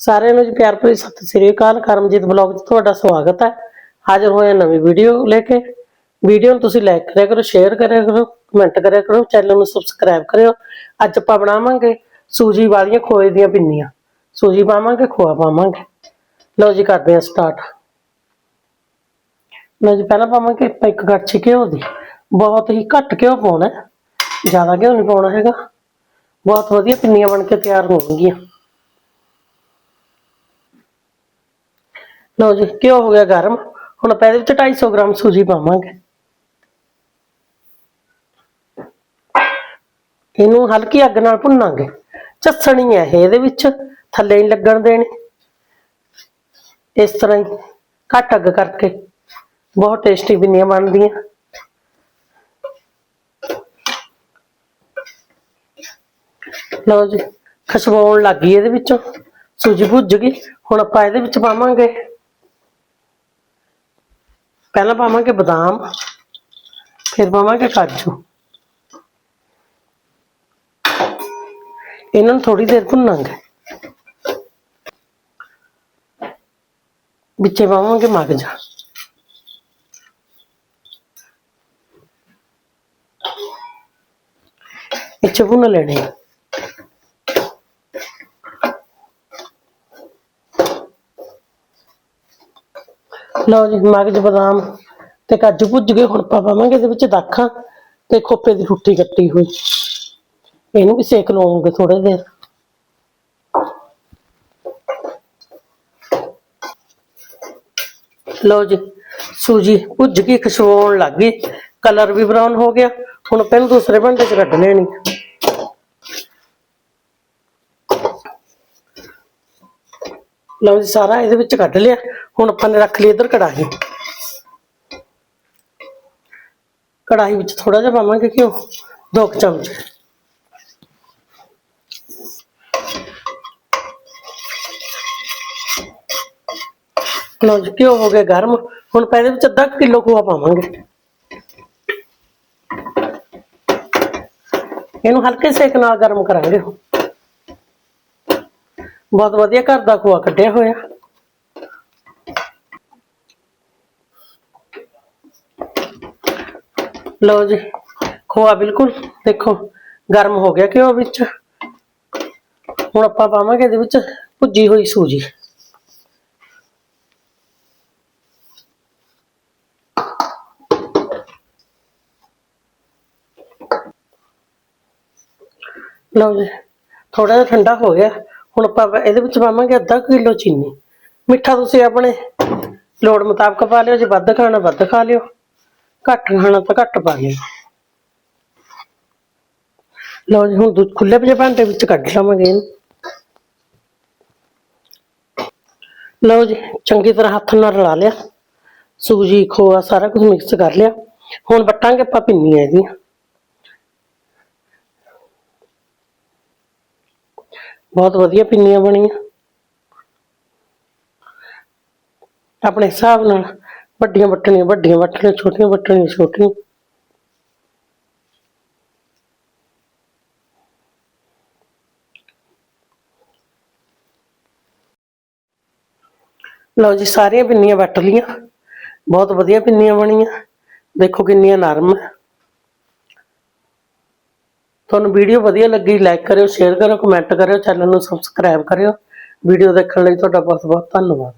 ਸਾਰਿਆਂ ਨੂੰ ਜੀ ਪਿਆਰ ਭਰੀ ਸਤਿ ਸ੍ਰੀ ਅਕਾਲ ਕਰਮਜੀਤ ਬਲੌਗ 'ਚ ਤੁਹਾਡਾ ਸਵਾਗਤ ਹੈ ਹਾਜ਼ਰ ਹੋਏ ਹਾਂ ਨਵੀਂ ਵੀਡੀਓ ਲੈ ਕੇ ਵੀਡੀਓ ਨੂੰ ਤੁਸੀਂ ਲਾਈਕ ਕਰਿਆ ਕਰੋ ਸ਼ੇਅਰ ਕਰਿਆ ਕਰੋ ਕਮੈਂਟ ਕਰਿਆ ਕਰੋ ਚੈਨਲ ਨੂੰ ਸਬਸਕ੍ਰਾਈਬ ਕਰਿਓ ਅੱਜ ਆਪਾਂ ਬਣਾਵਾਂਗੇ ਸੂਜੀ ਵਾਲੀਆਂ ਖੋਏ ਦੀਆਂ ਪਿੰਨੀਆਂ ਸੂਜੀ ਪਾਵਾਂਗੇ ਖੋਆ ਪਾਵਾਂਗੇ ਲਓ ਜੀ ਕਰਦੇ ਹਾਂ ਸਟਾਰਟ ਲਓ ਜੀ ਪਹਿਲਾਂ ਪਾਵਾਂਗੇ ਆਪਾਂ ਇੱਕ ਕੜਛੀ ਘਿਓ ਦੀ ਬਹੁਤ ਹੀ ਘੱਟ ਘਿਓ ਪਾਉਣਾ ਹੈ ਜ਼ਿਆਦਾ ਘਿਓ ਨਹੀਂ ਪਾਉਣਾ ਹੈਗਾ ਬਹੁਤ ਵਧੀਆ ਪਿੰਨੀਆਂ ਬਣ ਕੇ ਤਿਆਰ ਹੋਣਗੀਆਂ ਲਓ ਜੀ, ਘਿਓ ਹੋ ਗਿਆ ਗਰਮ। ਹੁਣ ਆਪਾਂ ਇਹਦੇ ਵਿੱਚ 250 ਗ੍ਰਾਮ ਸੂਜੀ ਪਾਵਾਂਗੇ। ਇਹਨੂੰ ਹਲਕੀ ਅੱਗ ਨਾਲ ਭੁੰਨਾਂਗੇ। ਚੱਸਣੀ ਹੈ ਇਹ ਇਹਦੇ ਵਿੱਚ, ਥੱਲੇ ਨਹੀਂ ਲੱਗਣ ਦੇਣੀ। ਇਸ ਤਰ੍ਹਾਂ ਹੀ ਘੱਟ ਅੱਗ ਕਰਕੇ। ਬਹੁਤ ਟੇਸਟੀ ਬਿੰਨੀਆਂ ਬਣਦੀਆਂ। ਲਓ ਜੀ ਖੁਸ਼ਬੂ ਲੱਗ ਗਈ ਇਹਦੇ ਵਿੱਚੋਂ। ਸੂਜੀ ਭੁੱਜ ਗਈ। ਹੁਣ ਆਪਾਂ ਇਹਦੇ ਵਿੱਚ ਪਾਵਾਂਗੇ ਪਹਿਲਾਂ ਪਾਵਾਂਗੇ ਬਦਾਮ ਫਿਰ ਪਾਵਾਂਗੇ ਕਾਜੂ ਇਹਨਾਂ ਨੂੰ ਥੋੜੀ ਦੇਰ ਭੁੰਨਾਂਗੇ ਵਿੱਚੇ ਪਾਵਾਂਗੇ ਮਗਜ ਵਿੱਚੇ ਭੁੰਨ ਲੈਣੇ ਆ। ਲਓ ਜੀ, ਮਗਜ ਬਦਾਮ ਤੇ ਕਾਜੂ ਭੁੱਜ ਗਏ, ਹੁਣ ਆਪਾਂ ਪਾਵਾਂਗੇ ਇਹਦੇ ਵਿੱਚ ਦਾਖਾਂ ਤੇ ਖੋਪੇ ਦੀ ਰੁੱਟੀ ਕੱਟੀ ਹੋਈ। ਇਹਨੂੰ ਵੀ ਸੇਕ ਲਵਾਂਗੇ ਥੋੜੇ ਦੇਰ। ਲਓ ਜੀ, ਸੂਜੀ ਭੁੱਜ ਗਈ ਖੁਸ਼ਬੂ ਆਉਣ ਲੱਗ ਗਈ। ਕਲਰ ਵੀ ਬਰਾਊਨ ਹੋ ਗਿਆ। ਹੁਣ ਪਹਿਲਾਂ ਦੂਸਰੇ ਭਾਂਡੇ 'ਚ ਕੱਢ ਲੈਣੀ ਲਓ ਜੀ ਸਾਰਾ ਇਹਦੇ ਵਿੱਚ ਕੱਢ ਲਿਆ। ਹੁਣ ਆਪਾਂ ਨੇ ਰੱਖ ਲਈ ਇੱਧਰ ਕੜਾਹੀ। ਕੜਾਹੀ ਵਿੱਚ ਥੋੜਾ ਜਿਹਾ ਪਾਵਾਂਗੇ ਘਿਓ, ਦੋ ਕੁ ਚਮਚ। ਲਓ ਜੀ, ਘਿਓ ਹੋ ਗਿਆ ਗਰਮ। ਹੁਣ ਆਪਾਂ ਇਹਦੇ ਵਿੱਚ ਅੱਧਾ ਕਿਲੋ ਖੋਆ ਪਾਵਾਂਗੇ। ਇਹਨੂੰ ਹਲਕੇ ਸੇਕ ਨਾਲ ਗਰਮ ਕਰਾਂਗੇ। ਬਹੁਤ ਵਧੀਆ ਘਰ ਦਾ ਖੋਆ ਕੱਢਿਆ ਹੋਇਆ ਲਓ ਜੀ ਖੋਆ ਬਿਲਕੁਲ ਦੇਖੋ ਗਰਮ ਹੋ ਗਿਆ ਘਿਓ ਵਿੱਚ ਹੁਣ ਆਪਾਂ ਪਾਵਾਂਗੇ ਇਹਦੇ ਵਿੱਚ ਭੁੱਜੀ ਹੋਈ ਸੂਜੀ ਲਓ ਜੀ ਥੋੜਾ ਜਿਹਾ ਠੰਡਾ ਹੋ ਗਿਆ ਹੁਣ ਆਪਾਂ ਇਹਦੇ ਵਿੱਚ ਪਾਵਾਂਗੇ ਅੱਧਾ ਕਿਲੋ ਚੀਨੀ। ਮਿੱਠਾ ਤੁਸੀਂ ਆਪਣੇ ਲੋੜ ਮੁਤਾਬਕ ਪਾ ਲਿਓ, ਜੇ ਵੱਧ ਖਾਣਾ ਵੱਧ ਖਾ ਲਿਓ। ਘੱਟ ਖਾਣਾ ਤਾਂ ਘੱਟ ਪਾ ਲਿਓ। ਲਓ ਜੀ, ਹੁਣ ਦੁੱਧ ਖੁੱਲੇ ਪਜੇ ਭਾਂਡੇ ਵਿੱਚ ਕੱਢ ਲਵਾਂਗੇ ਇਹਨੂੰ। ਲਓ ਜੀ, ਚੰਗੀ ਤਰ੍ਹਾਂ ਹੱਥ ਨਾਲ ਰਲਾ ਲਿਆ। ਸੂਜੀ, ਖੋਆ ਸਾਰਾ ਕੁਝ ਮਿਕਸ ਕਰ ਲਿਆ। ਹੁਣ ਵੱਟਾਂਗੇ ਆਪਾਂ ਪਿੰਨੀਆਂ ਇਹਦੀਆਂ। ਬਹੁਤ ਵਧੀਆ ਪਿੰਨੀਆਂ ਬਣੀਆਂ ਆਪਣੇ ਹਿਸਾਬ ਨਾਲ ਵੱਡੀਆਂ ਵੱਟਣੀਆਂ ਵੱਡੀਆਂ ਵੱਟਣੀਆਂ ਛੋਟੀਆਂ ਵੱਟਣੀਆਂ ਛੋਟੀਆਂ ਲਓ ਜੀ ਸਾਰੀਆਂ ਪਿੰਨੀਆਂ ਵੱਟ ਲੀਆਂ ਬਹੁਤ ਵਧੀਆ ਪਿੰਨੀਆਂ ਬਣੀਆਂ ਦੇਖੋ ਕਿੰਨੀਆਂ ਨਰਮ ਹੈ ਤੁਹਾਨੂੰ ਵੀਡੀਓ ਵਧੀਆ ਲੱਗੀ ਲਾਈਕ ਕਰਿਓ ਸ਼ੇਅਰ ਕਰਿਓ ਕਮੈਂਟ ਕਰਿਓ ਚੈਨਲ ਨੂੰ ਸਬਸਕ੍ਰਾਈਬ ਕਰਿਓ। ਵੀਡੀਓ ਦੇਖਣ ਲਈ ਤੁਹਾਡਾ ਬਹੁਤ ਬਹੁਤ ਧੰਨਵਾਦ।